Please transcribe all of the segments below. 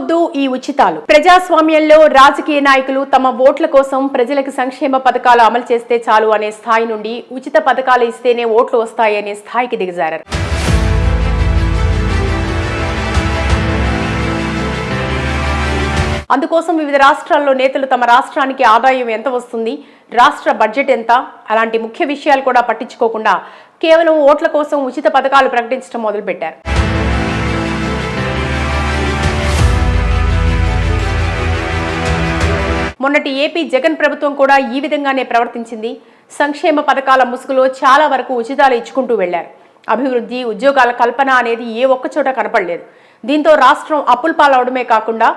వద్దొద్దు ఈ ఉచితాలు. ప్రజాస్వామ్యంలో రాజకీయ నాయకులు తమ ఓట్ల కోసం ప్రజలకు సంక్షేమ పథకాలు అమలు చేస్తే చాలు అనే స్థాయి నుండి ఉచిత పథకాలు ఇస్తేనే ఓట్లు వస్తాయి అనే స్థాయికి దిగజారారు. అందుకోసం వివిధ రాష్ట్రాల్లో నేతలు తమ రాష్ట్రానికి ఆదాయం ఎంత వస్తుంది రాష్ట్ర బడ్జెట్ ఎంత అలాంటి ముఖ్య విషయాలు కూడా పట్టించుకోకుండా కేవలం ఓట్ల కోసం ఉచిత పథకాలు ప్రకటించడం మొదలుపెట్టారు. మొన్నటి ఏపీ జగన్ ప్రభుత్వం కూడా ఈ విధంగానే ప్రవర్తించింది. సంక్షేమ పథకాల ముసుగులో చాలా వరకు ఉచితాలు ఇచ్చుకుంటూ వెళ్ళారు అభివృద్ధి ఉద్యోగాల కల్పన అనేది ఏ ఒక్క చోట కనపడలేదు. దీంతో రాష్ట్రం అప్పుల పాలవడమే కాకుండా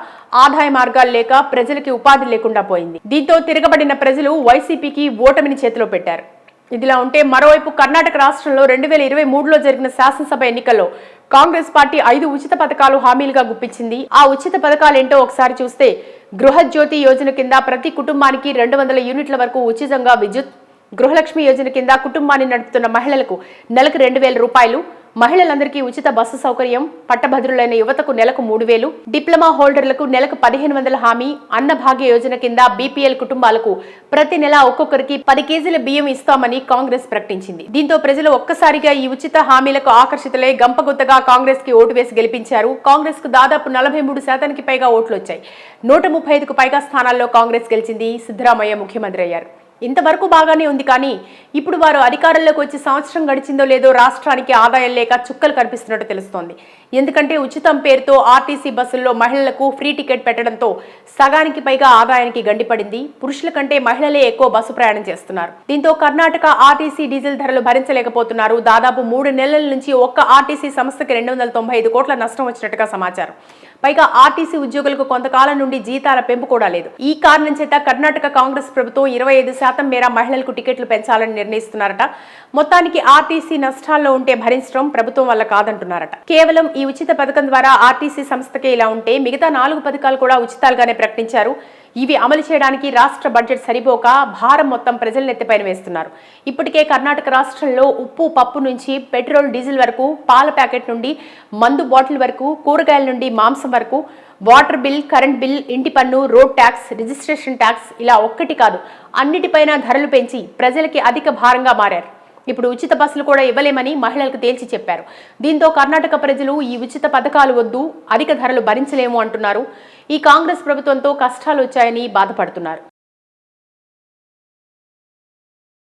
ఆదాయ మార్గాలు లేక ప్రజలకి ఉపాధి లేకుండా పోయింది. దీంతో తిరగబడిన ప్రజలు వైసీపీకి ఓటమిని చేతిలో పెట్టారు. ఇదిలా ఉంటే మరోవైపు కర్ణాటక రాష్ట్రంలో రెండు వేల ఇరవై మూడులో జరిగిన శాసనసభ ఎన్నికల్లో కాంగ్రెస్ పార్టీ ఐదు ఉచిత పథకాలు హామీలుగా గుప్పించింది. ఆ ఉచిత పథకాలేంటో ఒకసారి చూస్తే గృహజ్యోతి యోజన కింద ప్రతి కుటుంబానికి రెండు వందల యూనిట్ల వరకు ఉచితంగా విద్యుత్ గృహలక్ష్మి యోజన కింద కుటుంబాన్ని నడుపుతున్న మహిళలకు నెలకు రెండు వేల రూపాయలు మహిళలందరికీ ఉచిత బస్సు సౌకర్యం పట్టభద్రులైన యువతకు నెలకు మూడు వేలు డిప్లొమా హోల్డర్లకు నెలకు పదిహేను వందల హామీ అన్నభాగ్య యోజన కింద బీపీఎల్ కుటుంబాలకు ప్రతి నెల ఒక్కొక్కరికి పది కేజీల బియ్యం ఇస్తామని కాంగ్రెస్ ప్రకటించింది. దీంతో ప్రజలు ఒక్కసారిగా ఈ ఉచిత హామీలకు ఆకర్షితులై గంపగుత్తగా కాంగ్రెస్కి ఓటు వేసి గెలిపించారు. కాంగ్రెస్కు దాదాపు నలభై మూడు శాతానికి పైగా ఓట్లు వచ్చాయి. నూట ముప్పై ఐదుకు పైగా స్థానాల్లో కాంగ్రెస్ గెలిచింది. సిద్ధరామయ్య ముఖ్యమంత్రి అయ్యారు. ఇంతవరకు బాగానే ఉంది కానీ ఇప్పుడు వారు అధికారంలోకి వచ్చి సంవత్సరం గడిచిందో లేదో రాష్ట్రానికి ఆదాయం లేక చుక్కలు కనిపిస్తున్నట్టు తెలుస్తోంది. ఎందుకంటే ఉచితం పేరుతో ఆర్టీసీ బస్సుల్లో మహిళలకు ఫ్రీ టికెట్ పెట్టడంతో సగానికి పైగా ఆదాయానికి గండిపడింది. పురుషుల కంటే మహిళలే ఎక్కువ బస్సు ప్రయాణం చేస్తున్నారు. దీంతో కర్ణాటక ఆర్టీసీ డీజిల్ ధరలు భరించలేకపోతున్నారు. దాదాపు మూడు నెలల నుంచి ఒక్క ఆర్టీసీ సంస్థకి రెండు వందల తొంభై ఐదు కోట్ల నష్టం వచ్చినట్టుగా సమాచారం. పైగా ఆర్టీసీ ఉద్యోగులకు కొంతకాలం నుండి జీతాల పెంపు కూడా లేదు. ఈ కారణం చేత కర్ణాటక కాంగ్రెస్ ప్రభుత్వం ఇరవై ఐదు శాతం మేర మహిళలకు టికెట్లు పెంచాలని నిర్ణయిస్తున్నారట. మొత్తానికి ఆర్టీసీ నష్టాల్లో ఉంటే భరించడం ప్రభుత్వం వల్ల కాదంటున్నారట. కేవలం ఈ ఉచిత పథకం ద్వారా ఆర్టీసీ సంస్థకే ఇలా ఉంటే మిగతా నాలుగు పథకాలు కూడా ఉచితాలుగానే ప్రకటించారు. ఇవి అమలు చేయడానికి రాష్ట్ర బడ్జెట్ సరిపోక భారం మొత్తం ప్రజల నెత్తిపైన వేస్తున్నారు. ఇప్పటికే కర్ణాటక రాష్ట్రంలో ఉప్పు పప్పు నుంచి పెట్రోల్ డీజిల్ వరకు పాల ప్యాకెట్ నుండి మందు బాటిల్ వరకు కూరగాయల నుండి మాంసం వరకు వాటర్ బిల్ కరెంట్ బిల్ ఇంటి పన్ను రోడ్ ట్యాక్స్ రిజిస్ట్రేషన్ ట్యాక్స్ ఇలా ఒక్కటి కాదు అన్నిటిపైన ధరలు పెంచి ప్రజలకి అధిక భారంగా మారారు. ఇప్పుడు ఉచిత బస్సులు కూడా ఇవ్వలేమని మహిళలకు తేల్చి చెప్పారు. దీంతో కర్ణాటక ప్రజలు ఈ ఉచిత పథకాలు వద్దు అధిక ధరలు భరించలేము అంటున్నారు. ఈ కాంగ్రెస్ ప్రభుత్వంతో కష్టాలు వచ్చాయని బాధపడుతున్నారు.